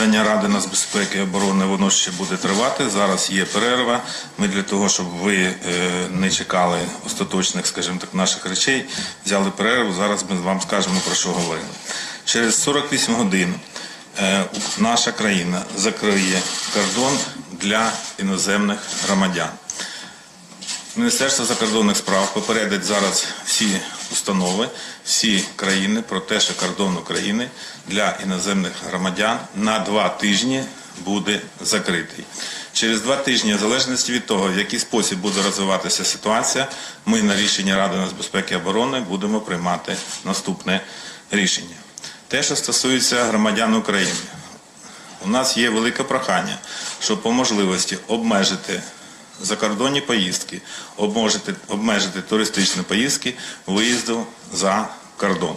Ради нацбезпеки і оборони воно ще буде тривати. Зараз є перерва. Ми для того, щоб ви е, не чекали остаточних, скажімо так, наших речей, взяли перерву. Зараз ми вам скажемо про що говорили. Через 48 годин е, наша країна закриє кордон для іноземних громадян. Міністерство закордонних справ попередить зараз всі установи, всі країни про те, що кордон України для іноземних громадян на два тижні буде закритий. Через два тижні, в залежності від того, в який спосіб буде розвиватися ситуація, ми на рішення Ради нацбезпеки і оборони будемо приймати наступне рішення. Те, що стосується громадян України, у нас є велике прохання, щоб по можливості обмежити закордонні поїздки, обмежити, обмежити туристичні поїздки виїзду за кордон.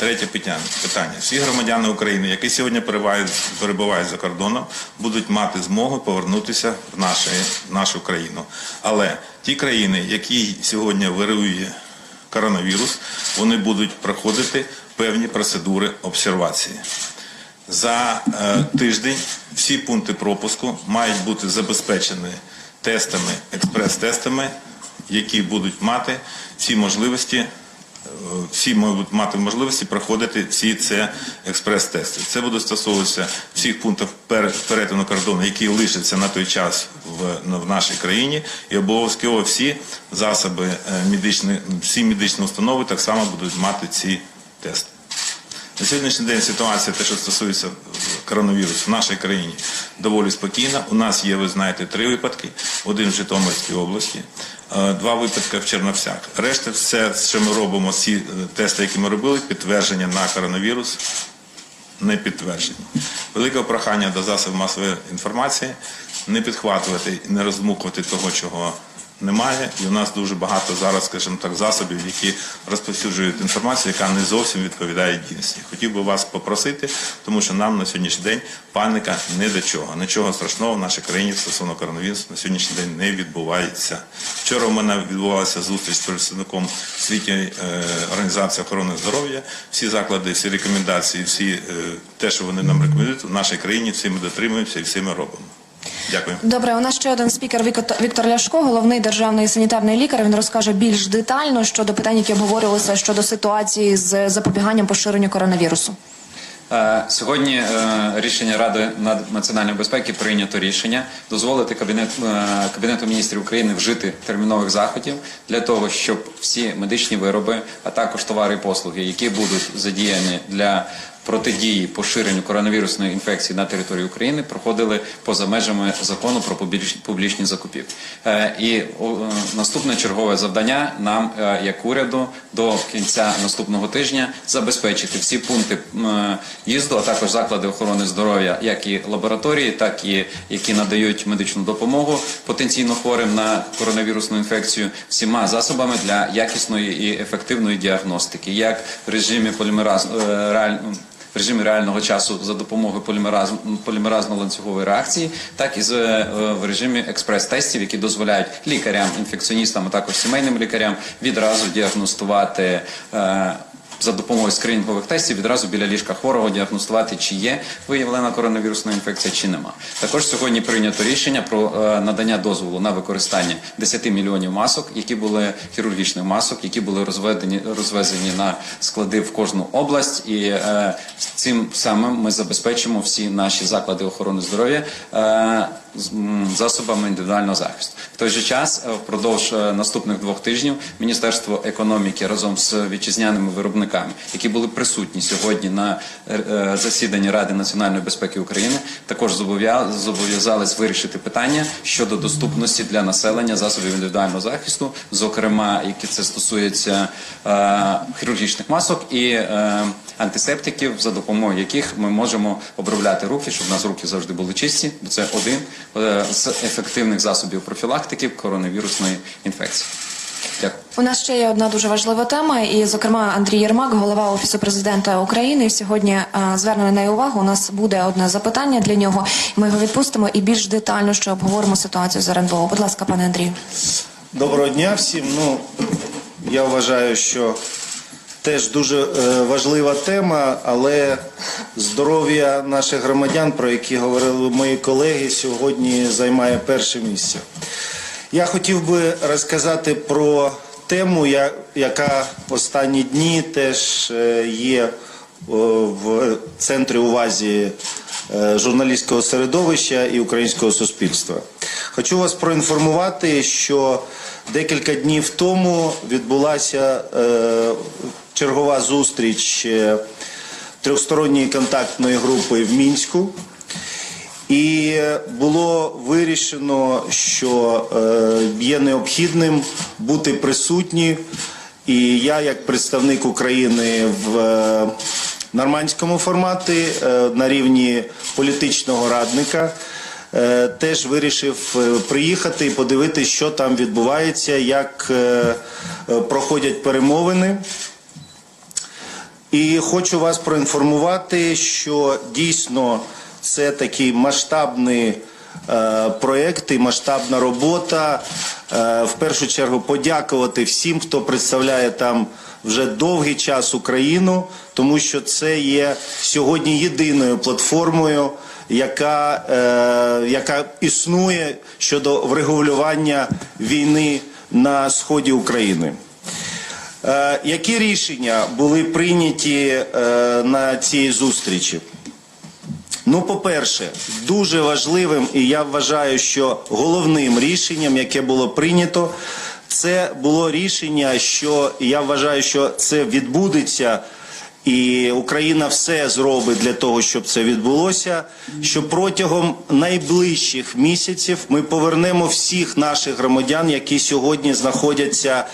Третє питання. Всі громадяни України, які сьогодні перебувають, за кордоном, будуть мати змогу повернутися в нашу країну. Але ті країни, які сьогодні вирує коронавірус, вони будуть проходити певні процедури обсервації. За е, тиждень всі пункти пропуску мають бути забезпечені тестами, експрес-тестами, які будуть мати всі можливості, всі можуть мати можливості проходити всі ці експрес-тести. Це буде стосовуватися всіх пунктів перетину кордону, які лишаться на той час в, в нашій країні, і обов'язково всі засоби е, медичні, всі медичні установи так само будуть мати ці тести. На сьогоднішній день ситуація, те, що стосується е, коронавірусу в нашій країні, доволі спокійна. У нас є, ви знаєте, три випадки: один в Житомирській області, е, два випадки в Черновцях. Решта, все, що ми робимо, всі е, тести, які ми робили, підтвердження на коронавірус не підтверджені. Велике прохання до засобів масової інформації не підхватувати не роздмухувати того, чого немає. І у нас дуже багато зараз, скажімо так, засобів, які розповсюджують інформацію, яка не зовсім відповідає дійсності. Хотів би вас попросити, тому що нам на сьогоднішній день паніка не до чого. Нічого страшного в нашій країні стосовно коронавірусу на сьогоднішній день не відбувається. Вчора у мене відбувалася зустріч з представником світньої е, організації охорони здоров'я. Всі заклади, всі рекомендації, всі е, те, що вони нам рекомендують, в нашій країні всі ми дотримуємося і всі ми робимо. Дякую. Добре, у нас ще один спікер Вікто- Віктор Ляшко, головний державний санітарний лікар. Він розкаже більш детально щодо питань, які обговорювалися щодо ситуації з запобіганням поширенню коронавірусу. Е, Сьогодні е, рішення Ради національної безпеки прийнято рішення дозволити кабінет е, кабінету міністрів України вжити термінових заходів для того, щоб всі медичні вироби, а також товари і послуги, які будуть задіяні для протидії поширенню коронавірусної інфекції на території України, проходили поза межами закону про публіч- публічні закупівлі. Е, І е, наступне чергове завдання нам, е, як уряду, до кінця наступного тижня забезпечити всі пункти їзду, а також заклади охорони здоров'я, як і лабораторії, так і які надають медичну допомогу потенційно хворим на коронавірусну інфекцію, всіма засобами для якісної і ефективної діагностики, як в режимі полімераз в режимі реального часу за допомогою полімераз, полімеразно-ланцюгової реакції, так і з, е, в режимі експрес-тестів, які дозволяють лікарям, інфекціоністам, а також сімейним лікарям відразу діагностувати. За допомогою скринінгових тестів відразу біля ліжка хворого діагностувати, чи є виявлена коронавірусна інфекція, чи нема. Також сьогодні прийнято рішення про е, надання дозволу на використання 10 мільйонів масок, які були хірургічних масок, які були розведені розвезені на склади в кожну область, і е, цим самим ми забезпечимо всі наші заклади охорони здоров'я. е, засобами індивідуального захисту. В той же час, е, впродовж е, наступних двох тижнів, Міністерство економіки разом з вітчизняними виробниками, які були присутні сьогодні на е, засіданні Ради національної безпеки України, також зобов'я- зобов'язались вирішити питання щодо доступності для населення засобів індивідуального захисту, зокрема, які це стосується хірургічних масок і антисептиків, за допомогою яких ми можемо обробляти руки, щоб у нас руки завжди були чисті, бо це один з ефективних засобів профілактики коронавірусної інфекції. Дякую. У нас ще є одна дуже важлива тема, і, зокрема, Андрій Єрмак, голова офісу президента України. Сьогодні е, звернений на увагу. У нас буде одне запитання для нього. Ми його відпустимо і більш детально ще обговоримо ситуацію з РНБО. Будь ласка, пане Андрію. Доброго дня всім. Ну я вважаю, що Теж дуже е, важлива тема, але здоров'я наших громадян, про які говорили мої колеги, сьогодні займає перше місце. Я хотів би розказати про тему, яка останні дні теж е, є в центрі уваги е, журналістського середовища і українського суспільства. Хочу вас проінформувати, що декілька днів тому відбулася е, чергова зустріч е, трьохсторонньої контактної групи в Мінську. І було вирішено, що е, є необхідним бути присутні. І я, як представник України в е, нормандському форматі е, на рівні політичного радника, е, теж вирішив е, приїхати і подивитися, що там відбувається, як е, е, проходять перемовини. І хочу вас проінформувати, що дійсно це такий масштабний е, проєкт і масштабна робота. Е, в першу чергу подякувати всім, хто представляє там вже довгий час Україну, тому що це є сьогодні єдиною платформою, яка, е, яка існує щодо врегулювання війни на сході України. Е, Які рішення були прийняті е, на цій зустрічі? Ну, по-перше, дуже важливим, і я вважаю, що головним рішенням, яке було прийнято, це було рішення, що я вважаю, що це відбудеться. І Україна все зробить для того, щоб це відбулося. Що протягом найближчих місяців ми повернемо всіх наших громадян, які сьогодні знаходяться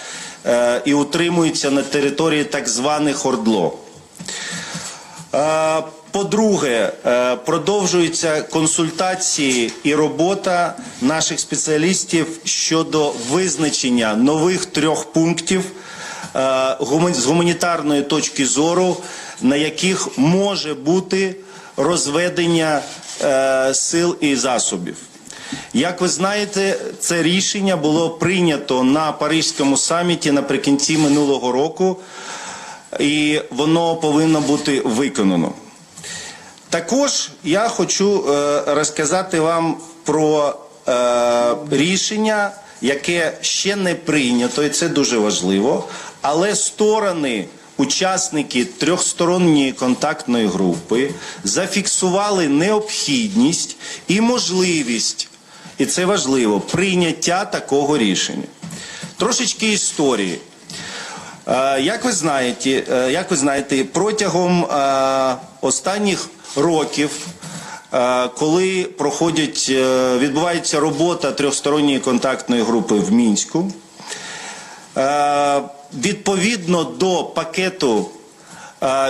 і утримуються на території так званих Ордло. Е, По-друге, е, продовжуються консультації і робота наших спеціалістів щодо визначення нових трьох пунктів е, з гуманітарної точки зору, на яких може бути розведення сил і засобів. Як ви знаєте, це рішення було прийнято на Паризькому саміті наприкінці минулого року, і воно повинно бути виконано. Також я хочу е, розказати вам про е, рішення, яке ще не прийнято, і це дуже важливо. Але сторони, учасники трьохсторонньої контактної групи, зафіксували необхідність і можливість, і це важливо, прийняття такого рішення. Трошечки історії. Е, Як ви знаєте, е, як ви знаєте, протягом е, останніх років, коли проходять, відбувається робота трьохсторонньої контактної групи в Мінську, відповідно до пакету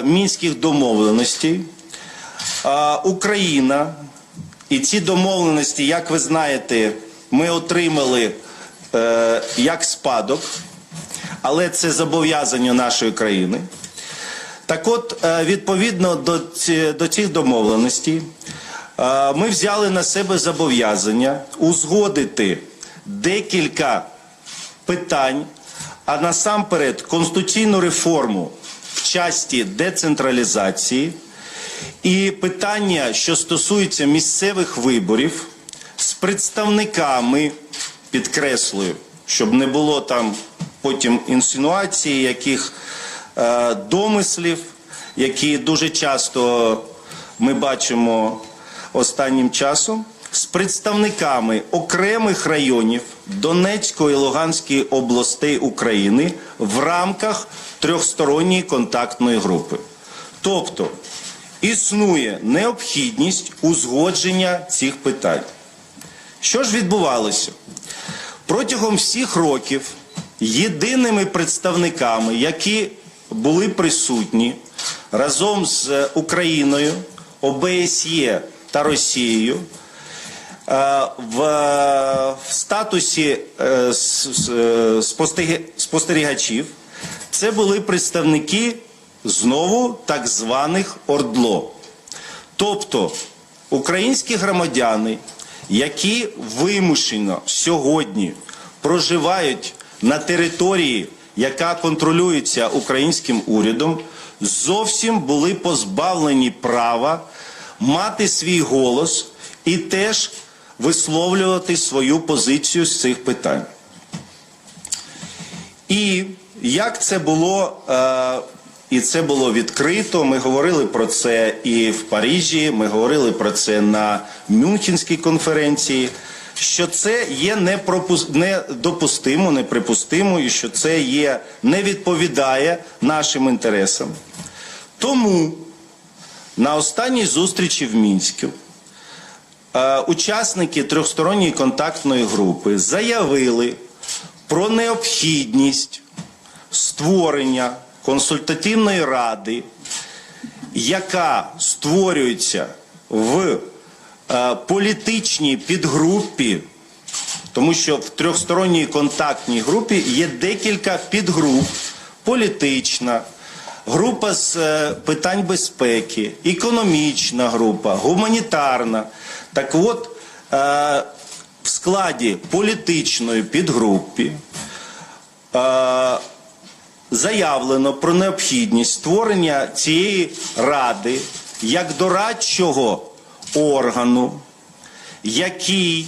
мінських домовленостей, Україна і ці домовленості, як ви знаєте, ми отримали е, як спадок але це зобов'язання нашої країни. Так от, е, відповідно до, до цих домовленостей, е, ми взяли на себе зобов'язання узгодити декілька питань, а насамперед конституційну реформу в часті децентралізації і питання, що стосуються місцевих виборів з представниками, підкреслюю, щоб не було там потім інсинуації, яких е, домислів, які дуже часто ми бачимо останнім часом, з представниками окремих районів Донецької і Луганської областей України в рамках трьохсторонньої контактної групи. Тобто існує необхідність узгодження цих питань. Що ж відбувалося? Протягом всіх років єдиними представниками, які були присутні разом з Україною, ОБСЄ та Росією, е, в, статусі е, е, спостеріга- спостерігачів, це були представники знову так званих ОРДЛО. Тобто українські громадяни, які вимушено сьогодні проживають на території яка контролюється українським урядом, зовсім були позбавлені права мати свій голос і теж висловлювати свою позицію з цих питань. І як це було, е, і це було відкрито. Ми говорили про це і в Парижі, ми говорили про це на Мюнхенській конференції. Що це є непропус... недопустимо, неприпустимо, і що це є не відповідає нашим інтересам. Тому на останній зустрічі в Мінську е, учасники трьохсторонньої контактної групи заявили про необхідність створення консультативної ради, яка створюється в е, політичній підгрупі, тому що в трьохсторонній контактній групі є декілька підгруп: політична, група з е, питань безпеки, економічна група, гуманітарна. Так от, е, в складі політичної підгрупи заявлено про необхідність створення цієї ради як дорадчого органу, який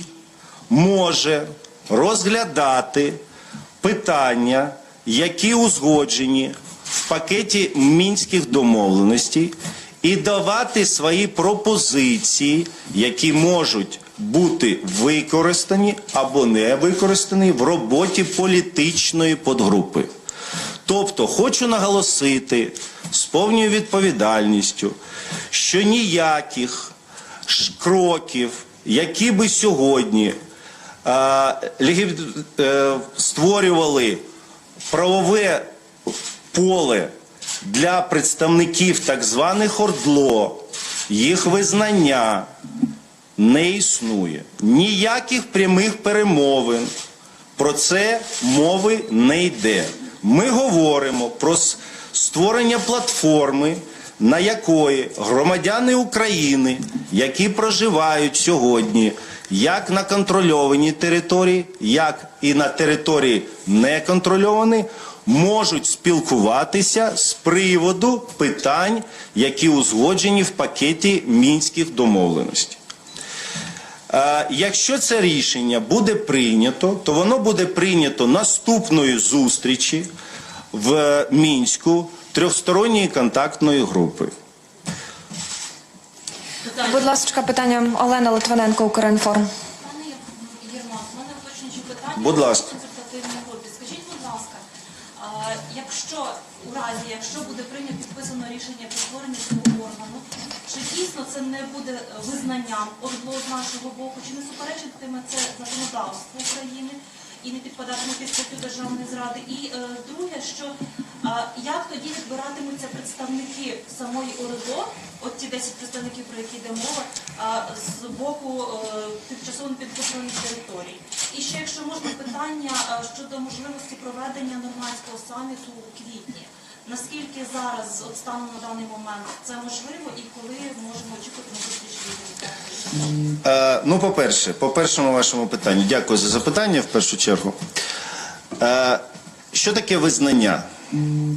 може розглядати питання, які узгоджені в пакеті мінських домовленостей, і давати свої пропозиції, які можуть бути використані або не використані в роботі політичної подгрупи. Тобто хочу наголосити з повною відповідальністю, що ніяких кроків, які би сьогодні е, е, створювали правове поле для представників так званих ордло, їх визнання не існує. Ніяких прямих перемовин про це мови не йде. Ми говоримо про створення платформи, на якої громадяни України, які проживають сьогодні як на контрольованій території, як і на території неконтрольованій, можуть спілкуватися з приводу питань, які узгоджені в пакеті мінських домовленостей. Е, Якщо це рішення буде прийнято, то воно буде прийнято наступної зустрічі в Мінську трьохсторонньої контактної групи. Будь ласка, питання Олена Литвиненко, Укрінформ. Пане Єрмак, в мене уточнюючі питання. Будь ласка. Скажіть, будь ласка, якщо у разі, якщо буде прийнято підписано рішення про створення дійсно це не буде е, визнанням ОРДЛО з нашого боку, чи не суперечитиме це законодавству України і не підпадатиме під статтю державної зради? І е, друге, що а, як тоді відбиратимуться представники самої ОРДЛО, от ті 10 представників, про які йде мова, а, з боку е, тимчасово підконтрольних територій. І ще, якщо можна, питання а, щодо можливості проведення нормандського саміту у квітні. Наскільки зараз, от станом на даний момент, це можливо і коли можемо очікувати на зустріч лідерів? Е, ну, по-перше, по першому вашому питанню, дякую за запитання в першу чергу. Е, що таке визнання?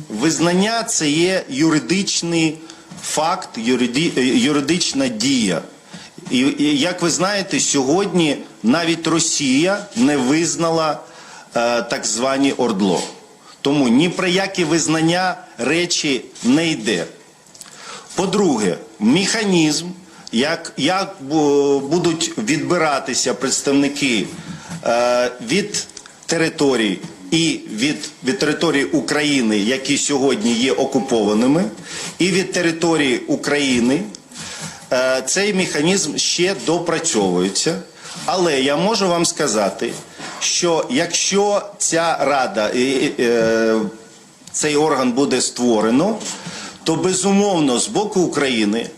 Визнання це є юридичний факт, юриди, е, юридична дія. І, і як ви знаєте, сьогодні навіть Росія не визнала е, так звані ОРДЛО. Тому ні про які визнання речі не йде. По-друге, механізм, як, як будуть відбиратися представники е, від територій і від, від території України, які сьогодні є окупованими, і від території України, е, цей механізм ще допрацьовується. Але я можу вам сказати, що якщо ця рада, е, е, цей орган буде створено, то безумовно з боку України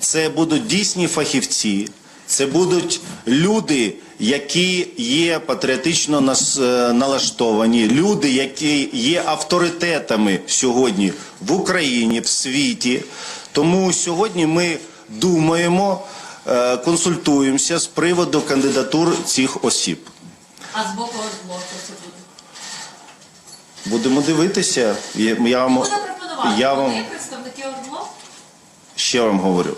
це будуть дійсні фахівці, це будуть люди, які є патріотично е, налаштовані, люди, які є авторитетами сьогодні в Україні, в світі. Тому сьогодні ми думаємо, е, консультуємося з приводу кандидатур цих осіб. А з боку ОРДЛО хто це буде? Будемо дивитися. Я, я вам, пропонувати. я вам Вони представники ОРДЛО? ще вам говорю.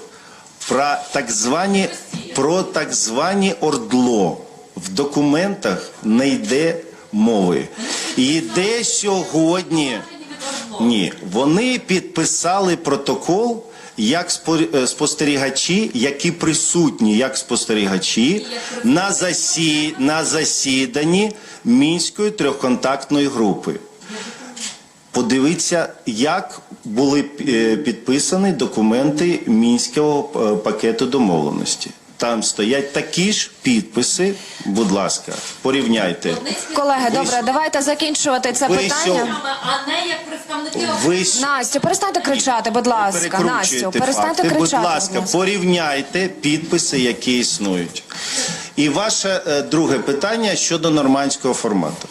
Про так звані, про так звані ордло в документах не йде мови. І йде сьогодні. Від ОРДЛО. Ні, вони підписали протокол як е, спостерігачі, які присутні як спостерігачі на, засі... на засіданні Мінської трьохконтактної групи. Подивіться, як були е, підписані документи мінського е, пакету домовленості. Там стоять такі ж підписи. Будь ласка, порівняйте. Колеги, Ви добре, давайте закінчувати це ви питання. сьогодні- А не як представники Ви с- Настю, перестаньте кричати, будь ласка. перекручуєте Настю, перестаньте факти. кричати. Будь ласка, порівняйте підписи, які існують. І ваше е, друге питання щодо нормандського формату.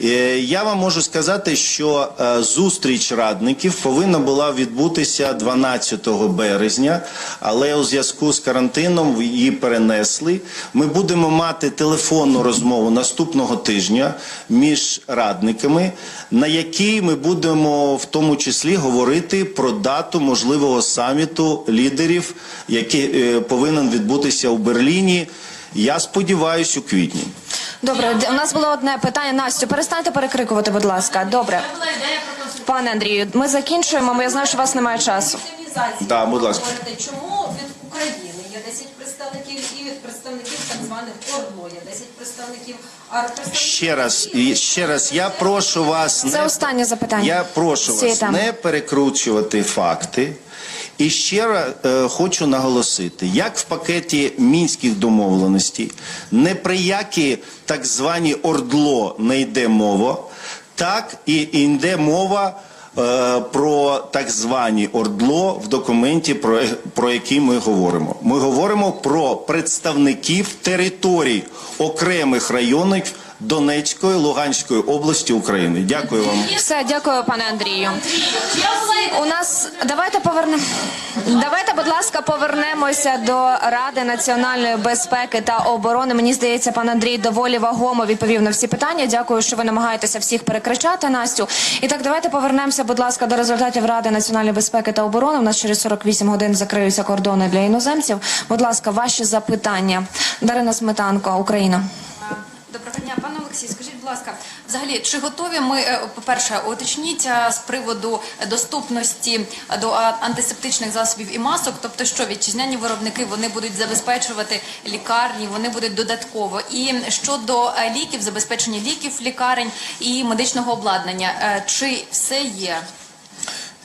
Е, Я вам можу сказати, що е, зустріч радників повинна була відбутися 12 березня, але у зв'язку з карантином її перенесли. Ми будемо мати телефонну розмову наступного тижня між радниками, на якій ми будемо в тому числі говорити про дату можливого саміту лідерів, який повинен відбутися у Берліні. Я сподіваюся, у квітні. Добре, у нас було одне питання. Настю, перестаньте перекрикувати, будь ласка. Добре. Пане Андрію, ми закінчуємо, бо я знаю, що у вас немає часу. Да, будь ласка. чому від України є 10 представників і від представників так званих ОРДЛО є 10 представників, а представників Ще раз, ще раз, я прошу вас Це не останнє запитання. Я прошу вас не перекручувати факти. І ще раз е, хочу наголосити, як в пакеті мінських домовленостей не при які так звані ордло не йде мова, так і йде мова е, про так звані ордло в документі, про, про який ми говоримо. Ми говоримо про представників територій окремих районів Донецької, Луганської області України. Дякую вам. Все, дякую, пане Андрію. У нас давайте повернемо. Давайте, будь ласка, повернемося до Ради національної безпеки та оборони. Мені здається, пан Андрій доволі вагомо відповів на всі питання. Дякую, що ви намагаєтеся всіх перекричати Настю. І так, давайте повернемося, будь ласка, до результатів Ради національної безпеки та оборони. У нас через 48 годин закриються кордони для іноземців. Будь ласка, ваші запитання. Дарина Сметанко, Україна. Доброго Олексій. Скажіть, будь ласка, взагалі, чи готові ми, е, по-перше, уточніть е, з приводу доступності до антисептичних засобів і масок, тобто, що вітчизняні виробники вони будуть забезпечувати лікарні, вони будуть додатково. І щодо е, ліків, забезпечення ліків лікарень і медичного обладнання, е, чи все є?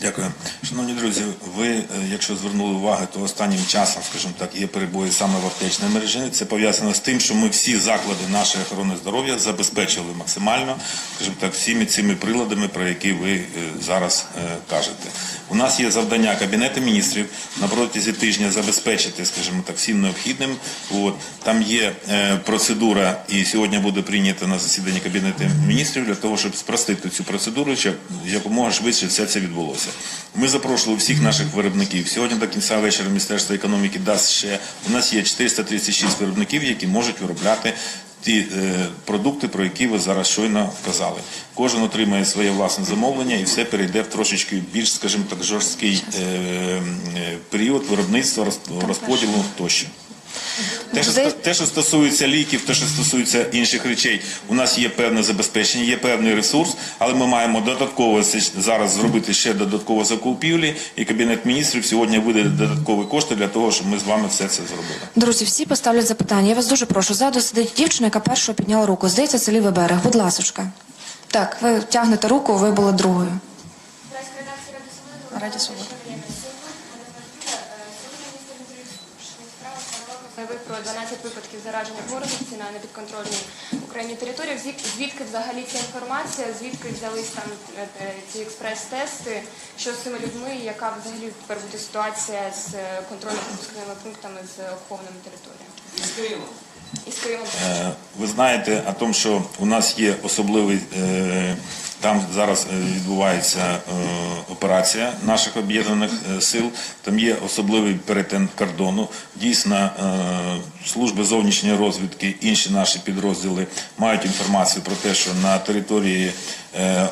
Дякую. Шановні друзі, ви, е, якщо звернули увагу, то останнім часом, скажімо так, є перебої саме в аптечній мережі. Це пов'язано з тим, що ми всі заклади нашої охорони здоров'я забезпечили максимально, скажімо так, всіми цими приладами, про які ви е, зараз е, кажете. У нас є завдання Кабінету міністрів на протязі тижня забезпечити, скажімо так, всім необхідним. От там є процедура, і сьогодні буде прийнята на засіданні Кабінету міністрів для того, щоб спростити цю процедуру, щоб якомога швидше все це відбулося. Ми запрошували всіх наших виробників. Сьогодні до кінця вечора Міністерство економіки дасть ще. У нас є 436 виробників, які можуть виробляти ті е, продукти, про які ви зараз щойно вказали. Кожен отримає своє власне замовлення і все перейде в трошечки більш, скажімо так, жорсткий е, е, період виробництва, розподілу тощо. Те що, те, що стосується ліків, те, що стосується інших речей, у нас є певне забезпечення, є певний ресурс, але ми маємо додатково зараз зробити ще додатково закупівлі, і Кабінет міністрів сьогодні видає додаткові кошти для того, щоб ми з вами все це зробили. Друзі, всі поставлять запитання. Я вас дуже прошу. Ззаду сидить дівчина, яка першою підняла руку. Здається, це лівий берег. Будь ласочка. Так, ви тягнете руку, ви були другою. Раді Свободи. Заявив про 12 випадків зараження ворогівці на непідконтрольній Україні території. Звідки взагалі ця інформація? Звідки взялись там е, е, ці експрес-тести? Що з цими людьми? і Яка взагалі тепер буде ситуація з е, контрольно-пропускними пунктами з окупованими територіями? І з Кримом. І з Кримом. Е, Ви знаєте о тому, що у нас є особливий там зараз е, відбувається е, операція наших об'єднаних е, сил. Там є особливий перетин кордону. Дійсно, служби зовнішньої розвідки, інші наші підрозділи мають інформацію про те, що на території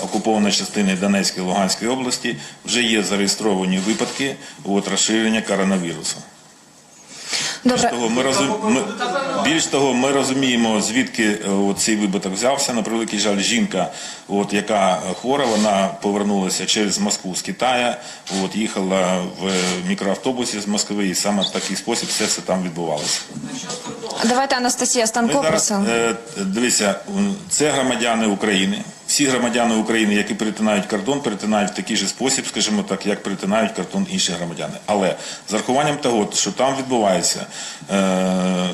окупованої частини Донецької і Луганської області вже є зареєстровані випадки от, розширення коронавірусу. Більш Добре. того, ми розум... ми... більш того, ми розуміємо, звідки е, цей випадок взявся. На превеликий жаль, жінка, от, яка хвора, вона повернулася через Москву з Китаю, от, їхала в мікроавтобусі з Москви, і саме в такий спосіб все це там відбувалося. Давайте Анастасія Станко просила. е, дивіться, це громадяни України. Всі громадяни України, які перетинають кордон, перетинають в такий же спосіб, скажімо так, як перетинають кордон інші громадяни. Але з урахуванням того, що там відбувається е,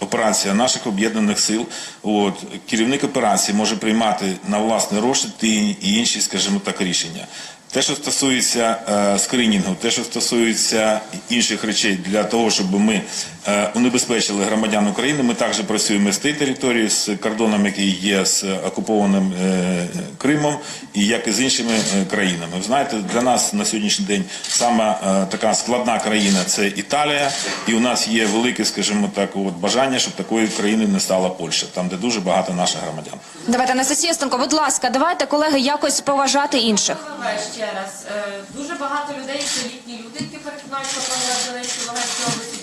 операція наших об'єднаних сил, от, керівник операції може приймати на власний розсуд ті і інші, скажімо так, рішення. Те, що стосується е, скринінгу, те, що стосується інших речей для того, щоб ми унебезпечили громадян України, ми також працюємо з тієї території, з кордоном, який є з окупованим е, Кримом, і як і з іншими е, країнами. Ви знаєте, для нас на сьогоднішній день саме е, така складна країна це Італія, і у нас є велике, скажімо так, от бажання, щоб такою країною не стала Польща, там де дуже багато наших громадян. Давайте Анастасія Станко, будь ласка, давайте колеги якось поважати інших. Ще раз. Е, Дуже багато людей, це літні люди, які перетинають кордон в Донецькій Луганській області.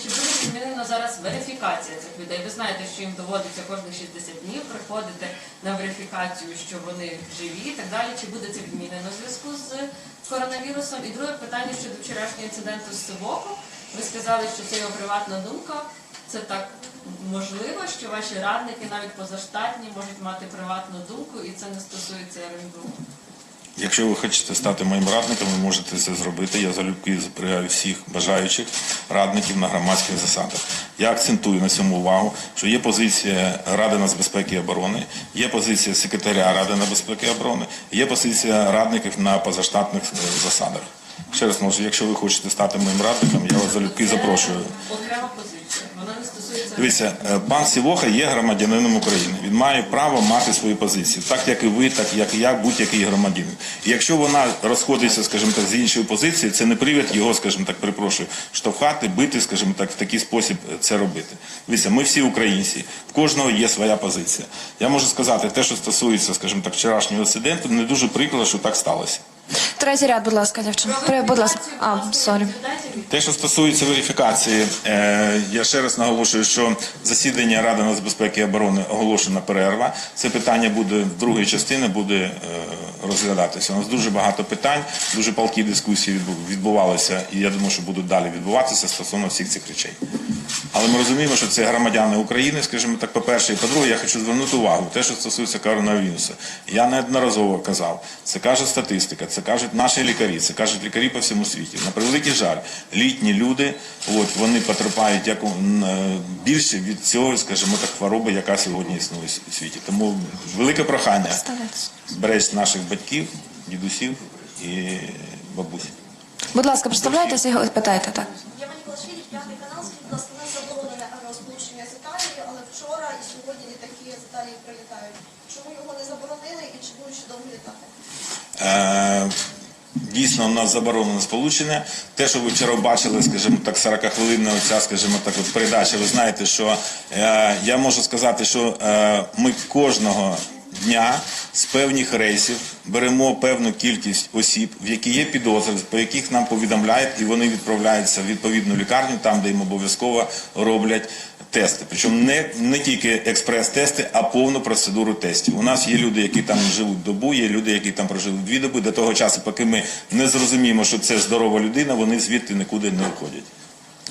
Зараз верифікація цих людей? Ви знаєте, що їм доводиться кожних 60 днів приходити на верифікацію, що вони живі і так далі. Чи буде це відмінено в зв'язку з коронавірусом? І друге питання щодо вчорашнього інциденту з Сивоком. Ви сказали, що це його приватна думка. Це так можливо, що ваші радники, навіть позаштатні, можуть мати приватну думку, і це не стосується РНБУ. Якщо ви хочете стати моїм радником, ви можете це зробити. Я залюбки запрягаю всіх бажаючих радників на громадських засадах. Я акцентую на цьому увагу, що є позиція Ради нацбезпеки і оборони, є позиція секретаря Ради нацбезпеки і оборони, є позиція радників на позаштатних е, засадах. Ще раз можу, якщо ви хочете стати моїм радником, я вас залюбки запрошую. Окрема позиція. Дивіться, е, пан Сівоха є громадянином України. Він має право мати свою позицію, так як і ви, так як і я, будь-який громадянин. І якщо вона розходиться, скажімо так, з іншою позицією, це не привід його, скажімо так, перепрошую, штовхати, бити, скажімо так, в такий спосіб це робити. Дивіться, ми всі українці, в кожного є своя позиція. Я можу сказати, те, що стосується, скажімо так, вчорашнього інциденту, не дуже прикро, що так сталося. Третій ряд, будь ласка, дівчина. Будь ласка. А, сорі. Те, що стосується верифікації, е, я ще раз наголошую, що засідання Ради нацбезпеки і оборони оголошена перерва. Це питання буде в другій частині буде е, розглядатися. У нас дуже багато питань, дуже палкі дискусії відбу- відбувалися, і я думаю, що будуть далі відбуватися стосовно всіх цих речей. Але ми розуміємо, що це громадяни України, скажімо так, по-перше, і по-друге, я хочу звернути увагу, те, що стосується коронавірусу. Я неодноразово казав, це каже статистика, це кажуть наші лікарі, це кажуть лікарі по всьому світі. На превеликий жаль, літні люди, от вони потерпають як е, більше від цього, скажімо так, хвороби, яка сьогодні існує у світі. Тому велике прохання беречь наших батьків, дідусів і бабусь. Будь ласка, представляйтеся і питайте так. Я пані Колашвілі, п'ятий канал, скажіть, будь ласка, у нас заборонене авіасполучення з Італією, але вчора і сьогодні літаки з Італії прилітають. Чому його не заборонили і будуть ще довго літати? Е, Дійсно, у нас заборонено сполучення. Те, що ви вчора бачили, скажімо так, 40-хвилинна оця, скажімо так, от передача. Ви знаєте, що е, я можу сказати, що е, ми кожного дня з певних рейсів беремо певну кількість осіб, в які є підозри, по яких нам повідомляють, і вони відправляються в відповідну лікарню, там, де їм обов'язково роблять тести. Причому не, не тільки експрес-тести, а повну процедуру тестів. У нас є люди, які там живуть добу, є люди, які там прожили дві доби. До того часу, поки ми не зрозуміємо, що це здорова людина, вони звідти нікуди не виходять.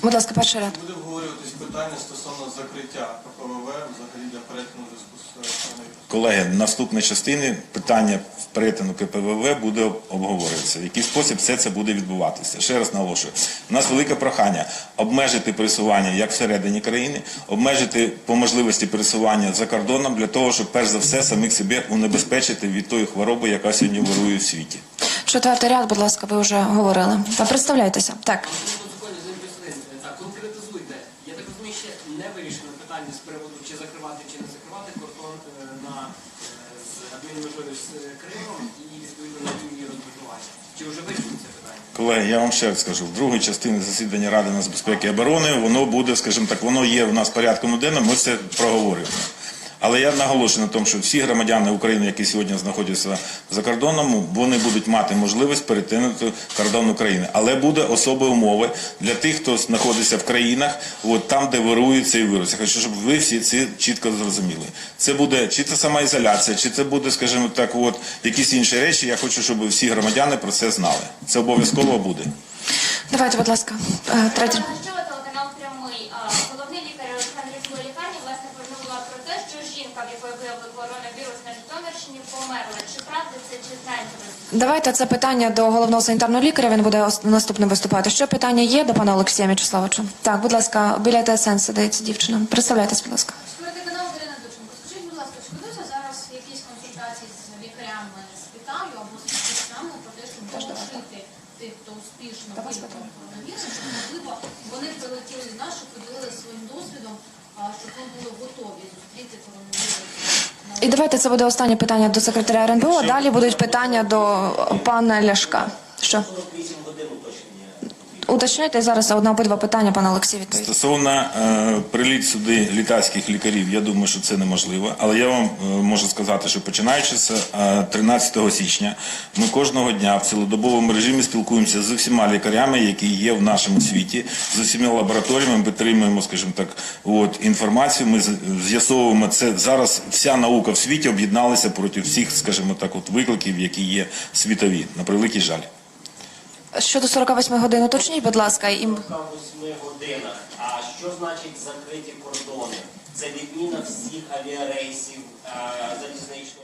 Будь ласка, перший ряд. Буде обговорюватись питання стосовно закриття КПВВ взагалі для перетину в зв'язку з е, коронавірусом. Колеги, наступної частини питання перетину КПВВ буде обговорюватися. В який спосіб все це буде відбуватися? Ще раз наголошую. У нас велике прохання обмежити пересування як всередині країни, обмежити по можливості пересування за кордоном для того, щоб перш за все самих себе унебезпечити від тої хвороби, яка сьогодні вирує в світі. Четвертий ряд, будь ласка, ви вже говорили. Та представляйтеся. Так. А конкретизуйте. Я так розумію, ще не вирішено питання з приводу чи закривати, чи не закривати кордон е, на е, з адмінмежою з е, Кримом і відповідно на лінії розмежування. Чи вже вирішено це питання? Колеги, я вам ще раз скажу, в другій частині засідання Ради нацбезпеки і оборони воно буде, скажімо так, воно є у нас порядком денному, ми це проговорюємо. Але я наголошую на тому, що всі громадяни України, які сьогодні знаходяться за кордоном, вони будуть мати можливість перетинути кордон України. Але буде особа умови для тих, хто знаходиться в країнах, от там, де вирує цей вірус. Я хочу, щоб ви всі це чітко зрозуміли. Це буде чи це самоізоляція, чи це буде, скажімо так, от якісь інші речі. Я хочу, щоб всі громадяни про це знали. Це обов'язково буде. Давайте, будь ласка, е, третій. Що телеканал прямий? А, Головний лікар Олександрівської лікарні власне повідомила про те, що жінка, в якої виявили коронавірус на Житомирщині, померла. Чи правда це, чи знаєте ви? Давайте це питання до головного санітарного лікаря. Він буде наступним виступати. Що питання є до пана Олексія Мячеславовича? Так, будь ласка, біля ТСН сидить дівчина. Представляйтесь, будь ласка. Телеканал Ірина Дученко. Скажіть, будь ласка, чи ведуться зараз якісь консультації з лікарями шпиталю або з фахівцями про те, щоб долучити тих, хто успішно виявив коронавірус, щоб, можливо, вони прилетіли до нас, щоб поділилися своїм досвідом, а, щоб ми були готові зустріти коронавірус. І давайте це буде останнє питання до секретаря РНБО. а Далі будуть питання до пана Ляшка. Що? Уточняйте зараз на обидва питання, пане Олексій відповідь. Стосовно е, приліт сюди літацьких лікарів, я думаю, що це неможливо. Але я вам е, можу сказати, що починаючи з е, 13 січня, ми кожного дня в цілодобовому режимі спілкуємося з усіма лікарями, які є в нашому світі, з усіма лабораторіями, ми підтримуємо, скажімо так, от інформацію. Ми з'ясовуємо це зараз. Вся наука в світі об'єдналася проти всіх, скажімо так, от викликів, які є світові. На превеликий жаль. Щодо 48 годин, уточніть, будь ласка, і 48 годинах. А що значить закриті кордони? Це відміна всіх авіарейсів е, залізничного